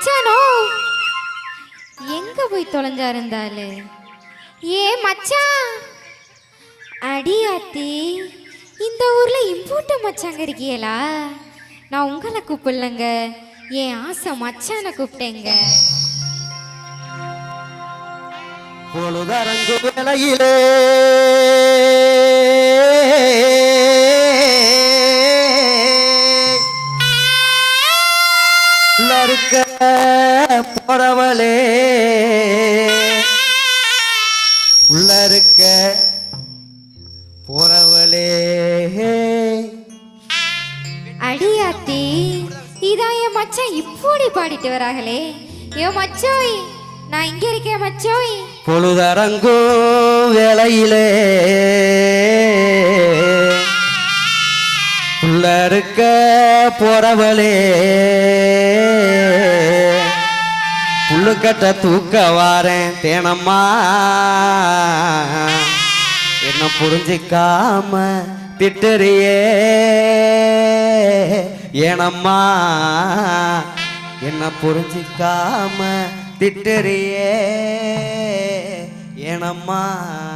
மச்சானோ? எங்க போய் தொலைஞ்சா இருந்தாலு ஏ மச்சான் அடியாத்தி இந்த ஊர்ல இம்பூட்ட மச்சாங்க இருக்கியலா? நான் உங்களை கூப்பிடலங்க. என் ஆசை மச்சான கூப்பிட்டேங்க. பொழுதரங்கு வேலையிலே உள்ளருக்க போறவளே. உள்ளருக்க போறவளே. அடியாத்தி இதான் என் மச்சான் இப்படி பாடிட்டு வராங்களே ஏ மச்சோய் நான் இங்க இருக்கேன் மச்சோய். பொழுதரங்கு வேளையிலே. உள்ள இருக்க போறவளே புல்லுக்கட்ட தூக்க வாரேன் தேனம்மா. என்ன புரிஞ்சிக்காம திட்டறியே. ஏனம்மா என்ன புரிஞ்சிக்காம திட்டறியே. ஏனம்மா.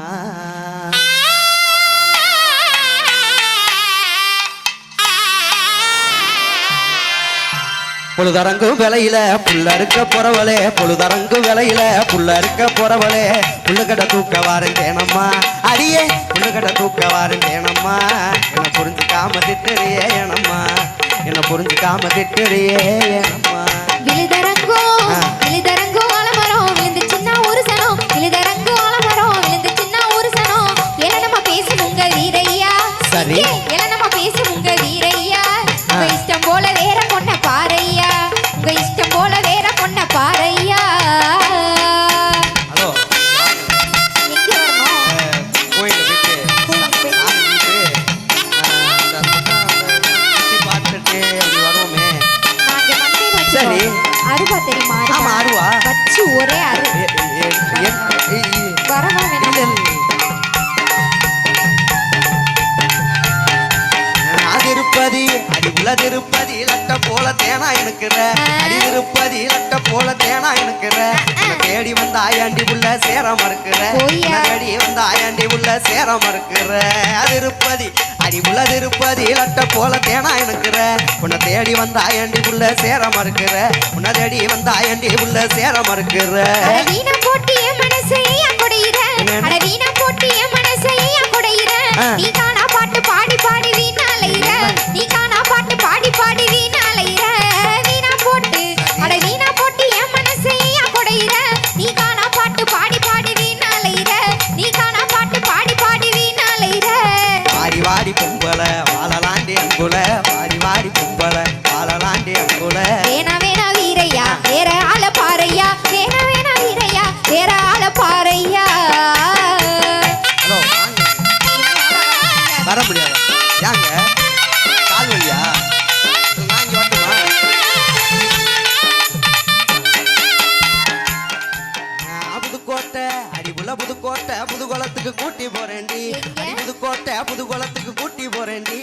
பொழுதரங்கு விலையில புள்ள இருக்க போறவளே பொழுதரங்கு விலையில புள்ள இருக்க போறவளே. புள்ளுக்கட தூக்க வாரேன் தேனம்மா அடியே புள்ளுக்கட தூக்க வாரேன் தேனம்மா என்ன புரிஞ்சுக்காம திட்டுறியே ஏனம்மா. என்ன புரிஞ்சுக்காம திட்டுறியே ஏனம்மா. விழுதரங்கோ. விழுதரங்கோ ஆலமரம் விழுந்து சின்ன ஒரு சனம். விழுதரங்கோ ஆலமரம் விழுந்து சின்ன ஒரு சனம். எல நம்ம வீரையா. சரி. அது இருப்பதி அடி உள்ள திருப்பதி லட்ட போல தேனா எனக்குற அடி திருப்பதி லட்ட போல தேனா எனக்குற தேடி வந்த ஆயாண்டி உள்ள சேர மறுக்கிற. பொய்யா. உன்னை தேடி வந்த ஆயாண்டி உள்ள சேர மறுக்கிற. அது இருப்பதி அடி உள்ள திருப்பதி லட்ட போல தேனா எனக்குற உன்னை தேடி வந்த ஆயாண்டி உள்ள சேர மறுக்கிற. உன்னை தேடி வந்த ஆயாண்டி உள்ள சேர மறுக்கிற. அட வீணா போட்டு. வாழலாண்டி அங்குல கும்பலை. புதுக்கோட்டை அடிபுள்ள புதுக்கோட்டை புதுகுளத்துக்கு கூட்டி போறேன்டி? அடி புதுக்கோட்டை புதுகுளத்துக்கு கூட்டி போறேன்டி?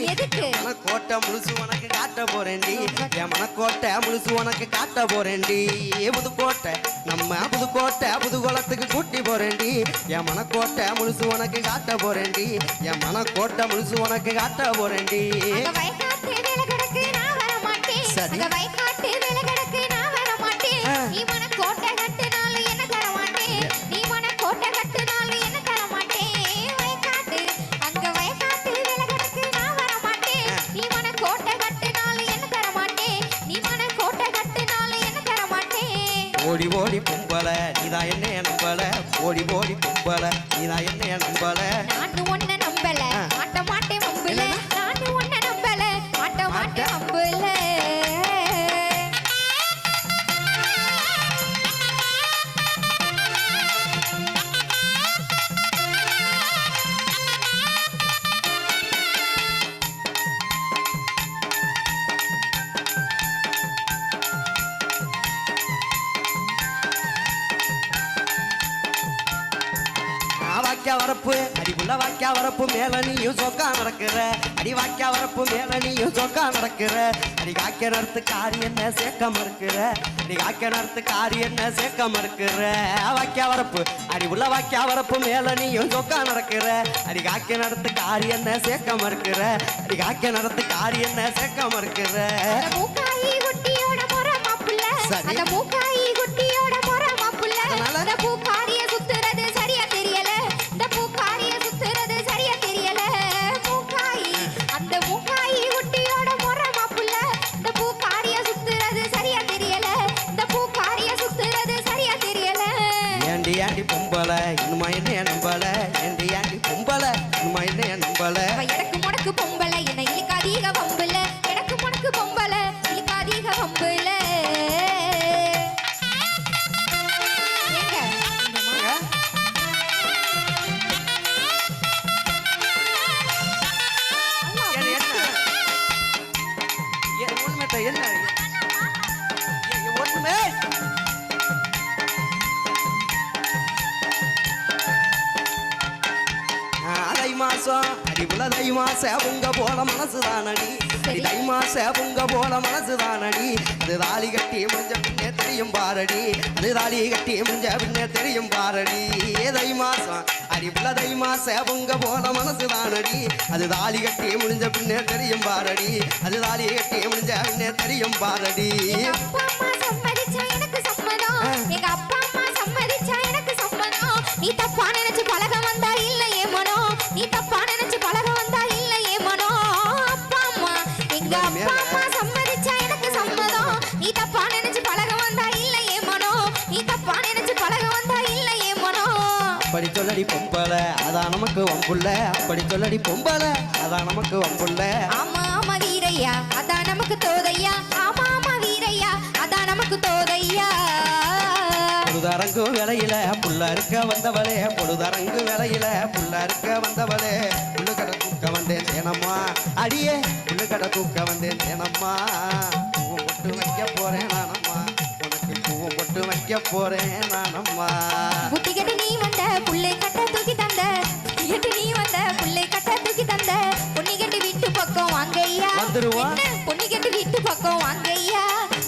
மனக்கோட்டை முழுசு உனக்கு காட்ட போறேன்டி. என் மனக்கோட்டை முழுசு உனக்கு காட்ட போறேன்டி. புதுக்கோட்டை நம்ம புதுக்கோட்டை புதுகுளத்துக்கு கூட்டி போறேன்டி. என் மனக்கோட்டை முழுசு உனக்கு காட்ட போறேன்டி. என் மனக்கோட்டை முழுசு உனக்கு காட்ட போறேன்டி. என்ன நம்பல? ஓடி ஓடி கும்பல. நீதான் என்ன நம்பல? நானு உன்னை நம்பல, ஆ. மாட்ட மாட்டேன் வரப்பு. அடி புள்ள வாக்கியா வரப்பு மேல நீயும் சொக்கா நடக்கிற. அடி வாக்கியா வரப்பு மேல நீயும் சொக்கா நடக்கிற. அடி காக்கிய நடத்து காரி என்ன சேர்க்க மறுக்கிற அடி காக்கிய நடத்து காரி என்ன சேர்க்க மறுக்கிற வாக்கியா வரப்பு. அடி உள்ள வாக்கியா வரப்பு மேல நீயும் சொக்கா நடக்கிற. அடி காக்கிய நடத்து காரி என்ன சேர்க்க மறுக்கிற அடி காக்கிய நடத்து காரி என்ன சேர்க்க மறுக்கிற சரி. அந்த மூக்காயி குட்டியோட முறை மாப்புள்ள பூக்காரிய உங்க போல மனசுதானடி. அடி தை மாச உங்க போல மனசுதானடி. அது தாலி கட்டி முடிஞ்ச பின்னே தெரியும் பாரடி. அது தாலி கட்டி முடிஞ்ச பின்னே தெரியும் பாரடி. ஏ தை மாசம் அடி புல தை மாச உங்க போல மனசுதானடி. அது தாலி கட்டி முடிஞ்ச பின்னே தெரியும் பாரடி. அது தாலி கட்டி முடிஞ்ச பின்னே தெரியும் பாரடி. சொல்லடி பொம்பல அதான் நமக்கு வம்புள்ள அப்படி சொல்லடி பொம்பல அதான் நமக்கு வம்புள்ள ஆமா ஆமா வீரையா. அதான் நமக்கு தோதையா. ஆமா ஆமா வீரையா. அதான் நமக்கு தோதையா. பொழுதரங்கு வேலையில புள்ள இருக்க வந்தவளே. பொழுதரங்கு வேலையில புள்ள இருக்க வந்தவளே. புல்லு கடை தூக்க வந்தேன் தேனம்மா அடியே புல்லு கடை தூக்க வந்தேன் தேனம்மா பொட்டு வைக்க போறேன் வைக்க போறேன் நானம்மா. புத்தி கெட்டு நீ வந்த புள்ளை கட்ட தூக்கி தந்த. கெட்டு நீ வந்த புள்ளை கட்ட தூக்கி தந்த. பொன்னி கெட்டு வீட்டு பக்கம் வாங்கய்யா. வந்துருவோம். என்ன? பொன்னி கெட்டு வீட்டு பக்கம் வாங்கய்யா.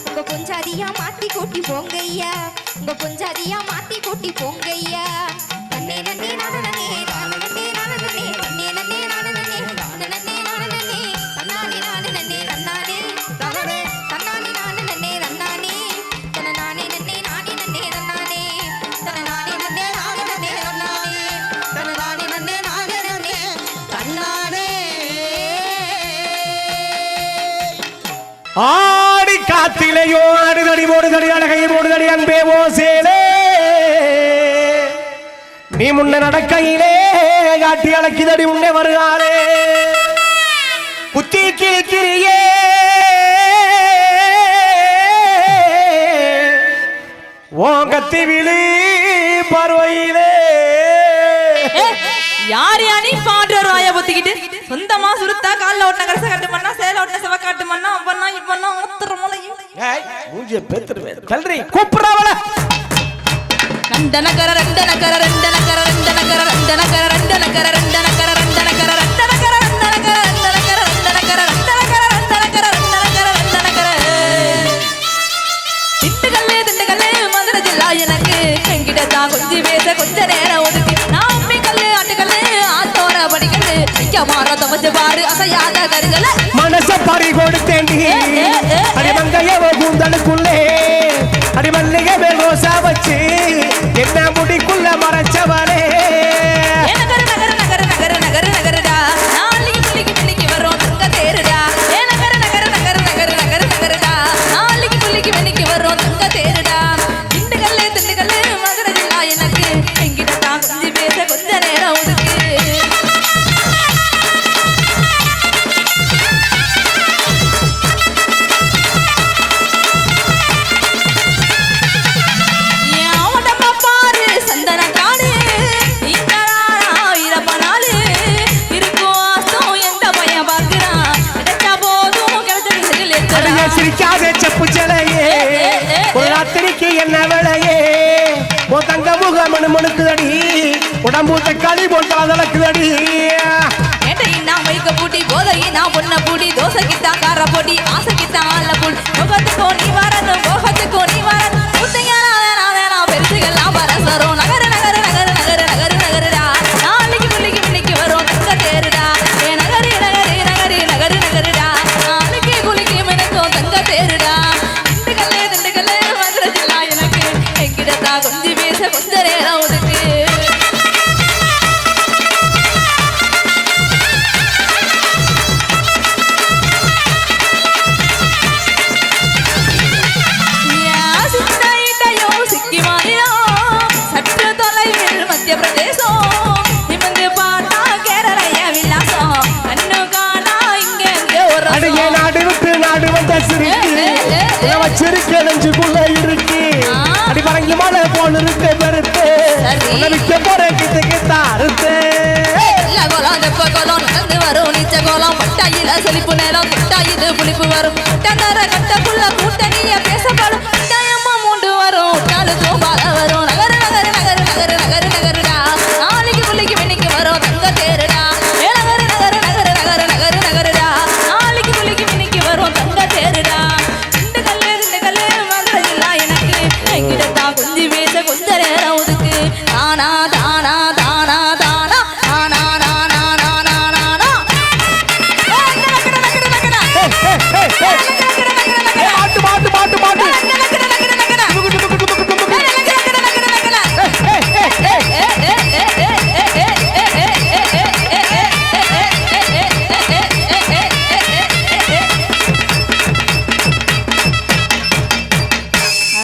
உங்க பொஞ்சாதியா மாத்தி கூட்டி போங்கய்யா. உங்க பொஞ்சாதியா மாத்தி கூட்டி போங்கய்யா. நன்னே நன்னே நான நன்னே நான நன்னே நான. ஆடி அடுதடி ஓடுதடி அழகை ஓடுதடி அன்பே ஓ சேலே. நீ முன்ன நடக்கையிலே காட்டி அழக்கிதடி முன்னே வருகாரே புத்தி கிழிக்கிறியே ஓங்கத்தி விழி பருவையிலே. யார் யானி பாடுற ராய பொத்திக்கிட்டு? சொந்தமா சுருத்தா கால்ல ஒட்டின கரச கட்டு பண்ணா சேல ஒட்டின செவ காட்டு பண்ணா அப்பன்னா மூஞ்சிய பேத்துருவேன் தல்றி கூப்பிடுறாவல ரெண்டன கர ரெண்டன கர ரெண்டன கர ரெண்டன கர ரெண்டன கர ரெண்டன கர ரெண்டன கர ரெண்டன கர ரெண்டன கர ரெண்டன கர ரெண்டன கர ரெண்டன கர ரெண்டன கர ரெண்டன கர ரெண்டன கர ரெண்டன கர திண்டுக்கல்லு திண்டுக்கல்லு மதுரை ஜில்லா எனக்கு என்கிட்ட தான் கொஞ்சம் பேச கொஞ்ச நேரம் ஒதுக்கி நான் அம்மி கல்லு ஆட்டுக்கல்லு ஆத்தோர படிக்கல்லு நிக்க மாற தவச்சு பாரு அசையாத கருகல மனச பறி கொடுத்தேண்டி ஒரு ராத்திரிக்கு உடம்பு தக்காளி போட்டு நடக்குதடி ஏட்டையின்னா மைக்க பூட்டி போதையினா பொண்ண பூடி தோசைக்குத்தான் கார போட்டி ஆசைக்குத்தான் ஆள பூடி முகத்துக்கோ நீ வரணும் மோகத்துக்கோ நீ வரணும். பெருசுகள்லாம் பரசரும் நகர நகர நகர நகர நகர நகருடா. நாளைக்கு புள்ளிக்கு மின்னிக்கு வரும் தங்க தேருடா. ஏ நகரி நகரி நகரி நகரு நகருடா. நாளைக்கு குளிக்கு மினுக்கும் தங்க தேருடா. திண்டுக்கல்லே திண்டுக்கல்லே மதுரை கொஞ்சம் நாடு வந்த சிரிக்கு. நெஞ்சுக்குள்ள போல் இருக்கு பெருத்து. உணவிக்க போற கிட்ட கிட்ட அறுத்து கோலம் தெப்ப கோலம் நடந்து வரும். நிச்ச கோலம் பட்டாயில செழிப்பு நேரம். புளிப்பு வரும். கட்டக்குள்ள கூட்டணிய பேசப்படும். கட்டாயமா மூண்டு வரும். காலத்தும்